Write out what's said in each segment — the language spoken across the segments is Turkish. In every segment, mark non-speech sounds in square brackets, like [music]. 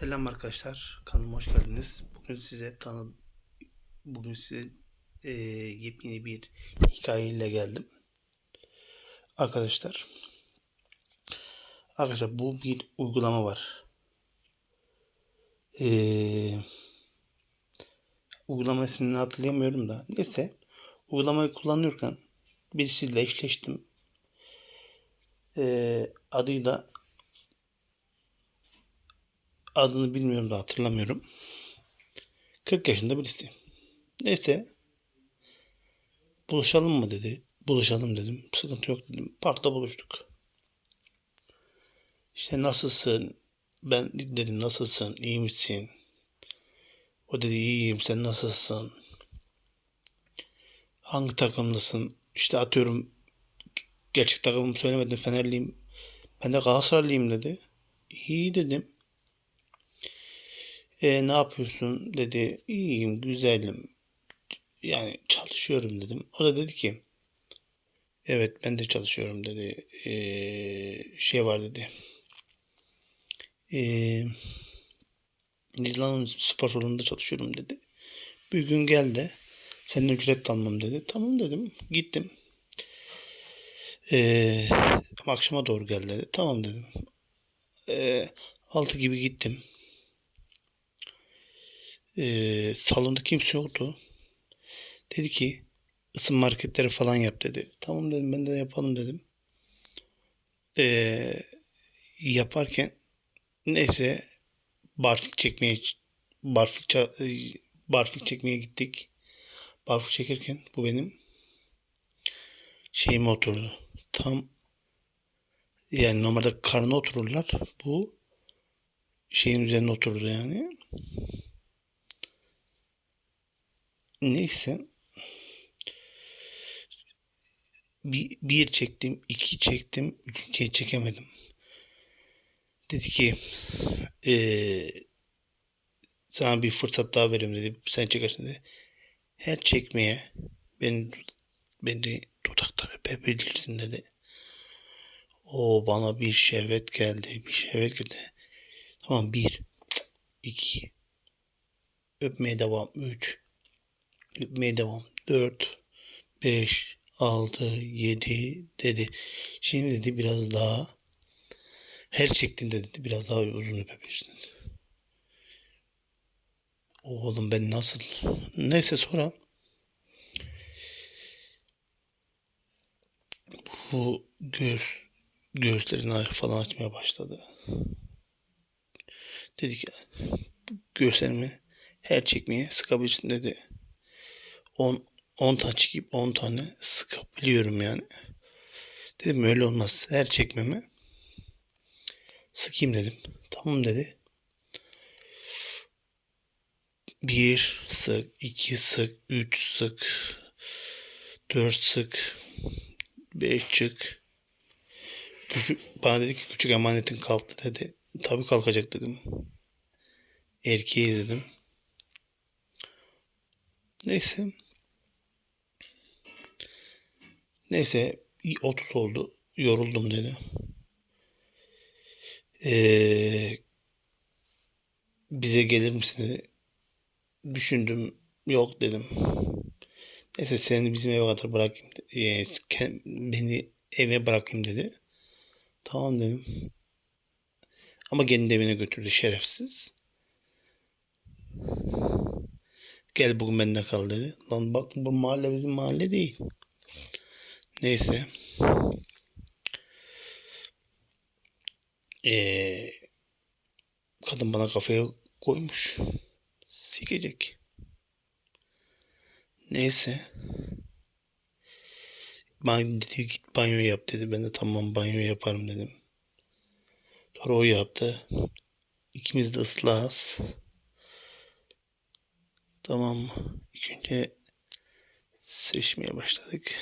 Selam arkadaşlar, kanalıma hoş geldiniz. Bugün size tanı bugün size eee, yepyeni bir hikayeyle geldim. Arkadaşlar, arkadaşlar bu bir uygulama var. Eee uygulama ismini hatırlayamıyorum da. Neyse, uygulamayı kullanırken birisiyle eşleştim. Eee adı da adını bilmiyorum da hatırlamıyorum. 40 yaşında birisi. Neyse. Buluşalım mı dedi. Buluşalım dedim. Sıkıntı yok dedim. Parkta buluştuk. İşte nasılsın? Ben dedim nasılsın? İyi misin? O dedi iyiyim. Sen nasılsın? Hangi takımlısın? İşte atıyorum gerçek takımımı söylemedim. Fenerliyim. Ben de Galatasaraylıyım dedi. İyi dedim. E, ne yapıyorsun dedi. İyiyim, güzelim. Yani çalışıyorum dedim. O da dedi ki evet ben de çalışıyorum dedi. E, şey var dedi. E, spor salonunda çalışıyorum dedi. Bir gün gel de senin ücret almam dedi. Tamam dedim. Gittim. E, ama akşama doğru gel dedi. Tamam dedim. E, altı gibi gittim. Ee, salonda kimse yoktu. Dedi ki ısınma hareketleri falan yap dedi. Tamam dedim ben de yapalım dedim. Ee, yaparken neyse barfik çekmeye barfik, ça- barfik çekmeye gittik. Barfik çekerken bu benim şeyime oturdu. Tam yani normalde karnına otururlar. Bu şeyin üzerine oturdu yani. Neyse. Bir, bir çektim, iki çektim, üçüncüye çekemedim. Dedi ki eee, sana bir fırsat daha vereyim dedi. Sen çekersin dedi. Her çekmeye beni, beni dudaktan öpebilirsin dedi. O bana bir şehvet geldi, bir şehvet geldi. Tamam bir, iki, öpmeye devam, üç, Gitmeye devam. 4, 5, 6, 7 dedi. Şimdi dedi biraz daha her çektiğinde dedi biraz daha uzun öpebilirsin. Oğlum ben nasıl? Neyse sonra bu göğüs göğüslerini falan açmaya başladı. Dedi ki göğüslerimi her çekmeye sıkabilirsin dedi. 10 10 tane çekip 10 tane sıkabiliyorum yani. Dedim öyle olmaz. Her çekmeme sıkayım dedim. Tamam dedi. Bir sık, iki sık, üç sık, dört sık, beş çık. Küçük, bana dedi ki küçük emanetin kalktı dedi. Tabii kalkacak dedim. Erkeği dedim. Neyse. Neyse 30 oldu. Yoruldum dedi. Ee, bize gelir misin dedi. Düşündüm. Yok dedim. Neyse seni bizim eve kadar bırakayım. ee, ke- beni eve bırakayım dedi. Tamam dedim. Ama kendi evine götürdü şerefsiz. Gel bugün bende kal dedi. Lan bak bu mahalle bizim mahalle değil. Neyse. Ee, kadın bana kafaya koymuş. Sikecek. Neyse. Ben dedi git banyo yap dedi. Ben de tamam banyo yaparım dedim. Sonra o yaptı. İkimiz de ıslahız. Tamam? İlk önce sevişmeye başladık.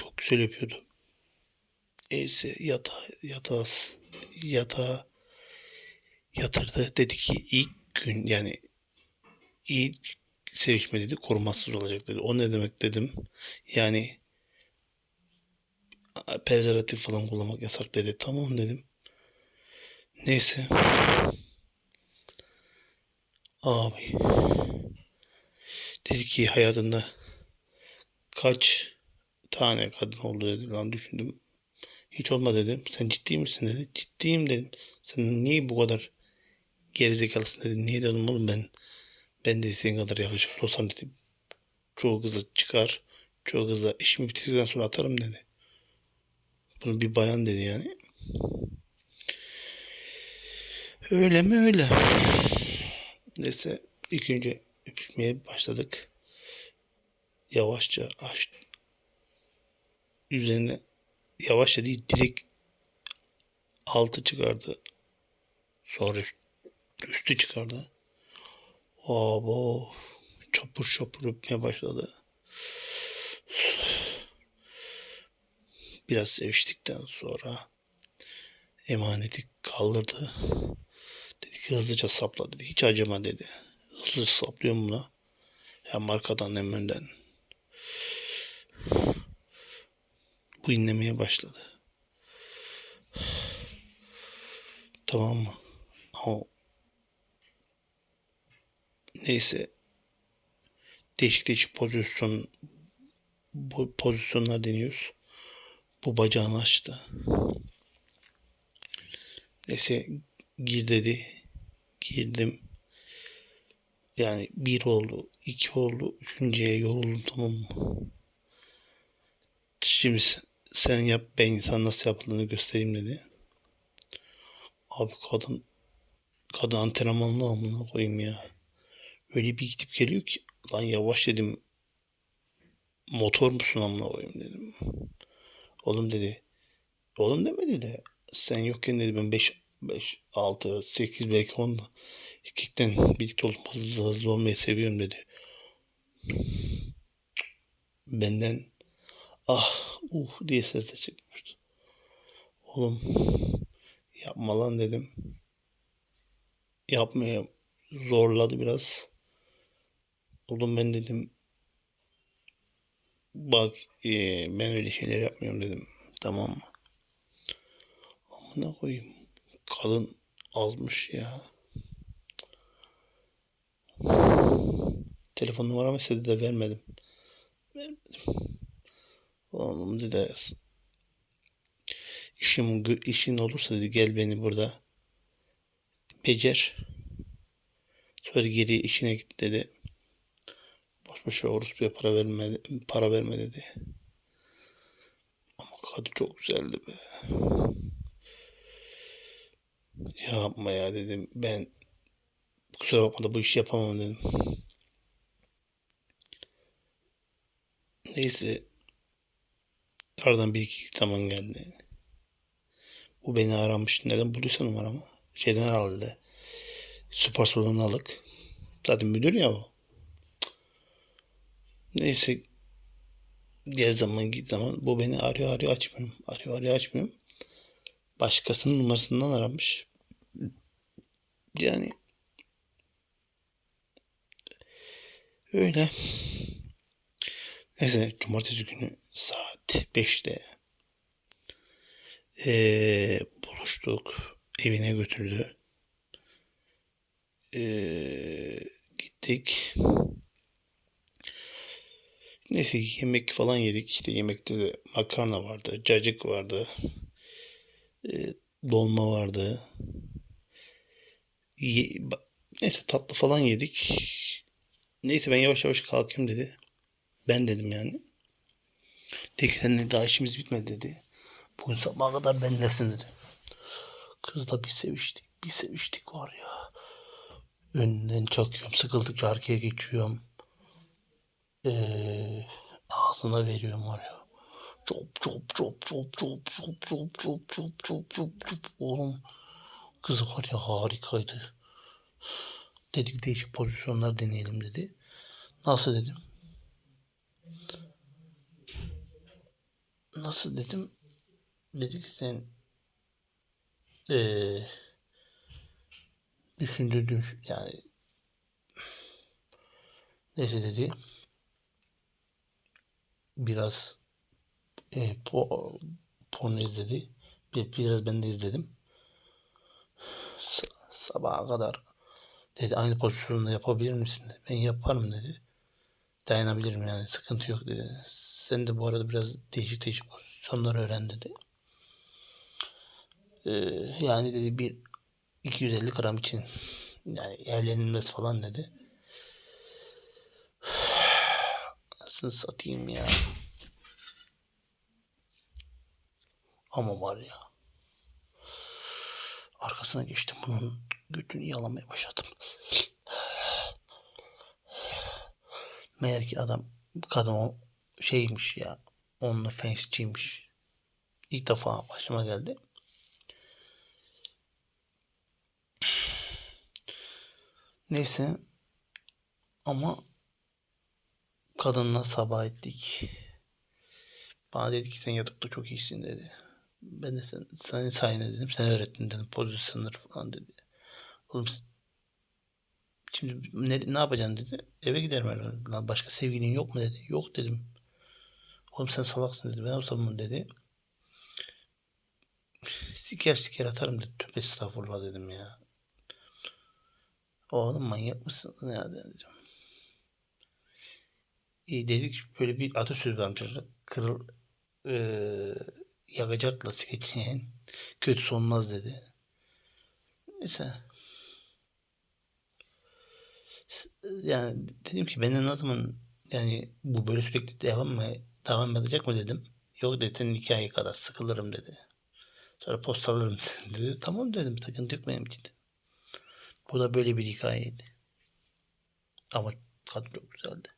Çok güzel yapıyordu. Neyse yatağa, yatağa, yatağa yatırdı. Dedi ki ilk gün yani ilk sevişme dedi korumasız olacak dedi. O ne demek dedim. Yani prezervatif falan kullanmak yasak dedi. Tamam dedim. Neyse. Abi. Dedi ki hayatında kaç tane kadın oldu dedi. Lan düşündüm. Hiç olma dedim. Sen ciddi misin dedi. Ciddiyim dedim. Sen niye bu kadar gerizekalısın dedi. Niye dedim oğlum ben ben de senin kadar yakışıklı olsam dedi. Çoğu kızla çıkar. Çoğu kızla işimi bitirdikten sonra atarım dedi. Bunu bir bayan dedi yani. Öyle mi öyle. Neyse ilk önce öpüşmeye başladık. Yavaşça aç. Üzerine yavaşça değil direkt altı çıkardı. Sonra üst- üstü çıkardı. Abo çapur çapur öpmeye başladı. Biraz seviştikten sonra emaneti kaldırdı. Dedi ki hızlıca sapla dedi. Hiç acıma dedi. Hızlı saplıyorum buna. Hem arkadan hem önden. Bu inlemeye başladı. Tamam mı? Ama neyse değişik değişik pozisyon bu pozisyonlar deniyoruz. Bu bacağını açtı. Neyse gir dedi. Girdim. Yani bir oldu, iki oldu, üçüncüye yoruldum tamam mı? Şimdi sen- yap ben sana nasıl yapıldığını göstereyim dedi. Abi kadın kadın antrenmanlı amına koyayım ya. Öyle bir gidip geliyor ki lan yavaş dedim. Motor musun amına koyayım dedim. Oğlum dedi. Oğlum demedi de sen yokken dedi ben 5 5 6 8 belki 10 erkekten birlikte olup hızlı hızlı olmayı seviyorum dedi. Benden ah uh diye ses de çıkmıştı. Oğlum yapma lan dedim. Yapmaya zorladı biraz. Oğlum ben dedim bak eee, ben öyle şeyler yapmıyorum dedim. Tamam mı? Amına koyayım. Kadın azmış ya. Telefon numaramı istedi de vermedim. Vermedim. Oğlum dedi işim işin olursa dedi gel beni burada becer. Sonra geri işine git dedi. Boş boş orospuya para verme, para verme dedi. Ama kadın çok güzeldi be. Yapma ya dedim. Ben kusura bakma da bu işi yapamam dedim. Neyse aradan bir iki zaman geldi. Bu beni aramış. Nereden bulduysa numaramı? Şeyden herhalde. Spor salonu alık. Zaten müdür ya o. Neyse gel zaman git zaman bu beni arıyor arıyor açmıyorum. Arıyor arıyor açmıyorum. Başkasının numarasından aramış. Yani öyle. Neyse cumartesi günü saat 5'te eee, buluştuk. Evine götürdü. Eee, gittik. Neyse yemek falan yedik. İşte yemekte de makarna vardı, cacık vardı, eee, dolma vardı. Ye- neyse tatlı falan yedik. Neyse ben yavaş yavaş kalkayım dedi. Ben dedim yani. Dedi ki "Seninle daha işimiz bitmedi dedi. Bugün sabaha kadar benlesin dedi. Kızla bir seviştik. Bir seviştik var ya. Önünden çakıyorum. Sıkıldıkça arkaya geçiyorum. Ee, ağzına veriyorum var ya. Çop çop çop çop çop çop çop çop çop çop çop çop. Oğlum kız var ya harikaydı. Dedik değişik pozisyonlar deneyelim dedi. Nasıl dedim. Nasıl dedim. Dedi ki sen eee düşündürdün yani neyse dedi. Biraz e, po, porno izledi. Bir, biraz ben de izledim. sabaha kadar dedi aynı pozisyonda yapabilir misin. Ben yaparım dedi. Dayanabilirim yani sıkıntı yok dedi. Sen de bu arada biraz değişik değişik pozisyonlar öğren dedi. Ee, yani dedi bir 250 gram için yani evlenilmez falan dedi. [sighs] Nasıl satayım ya. Ama var ya. Arkasına geçtim bunun götünü yalamaya başladım. [sighs] Meğer ki adam kadın şeymiş ya. Onunla fansçiymiş. İlk defa başıma geldi. Neyse ama kadınla sabah ettik. Bana dedi ki sen yatakta çok iyisin dedi. Ben de sen, senin sayende dedim. Sen öğrettin dedim. Pozisyonları falan dedi. Oğlum şimdi ne, ne yapacaksın dedi. Eve giderim herhalde. Lan başka sevgilin yok mu dedi. Yok dedim. Oğlum sen salaksın dedi. Ben olsam dedi. Siker siker atarım dedi. Tövbe estağfurullah dedim ya. Oğlum manyak mısın ya dedim. İyi dedik böyle bir atasöz varmış. Kırıl eee yakacakla skeçleyen kötüsü olmaz dedi. Neyse. Yani dedim ki benden ne zaman yani bu böyle sürekli devam mı devam edecek mi dedim. Yok dedi iki ay kadar sıkılırım dedi. Sonra postalarım [laughs] dedi. Tamam dedim sıkıntı yok benim için. Bu da böyle bir hikayeydi. Ama kadın çok güzeldi.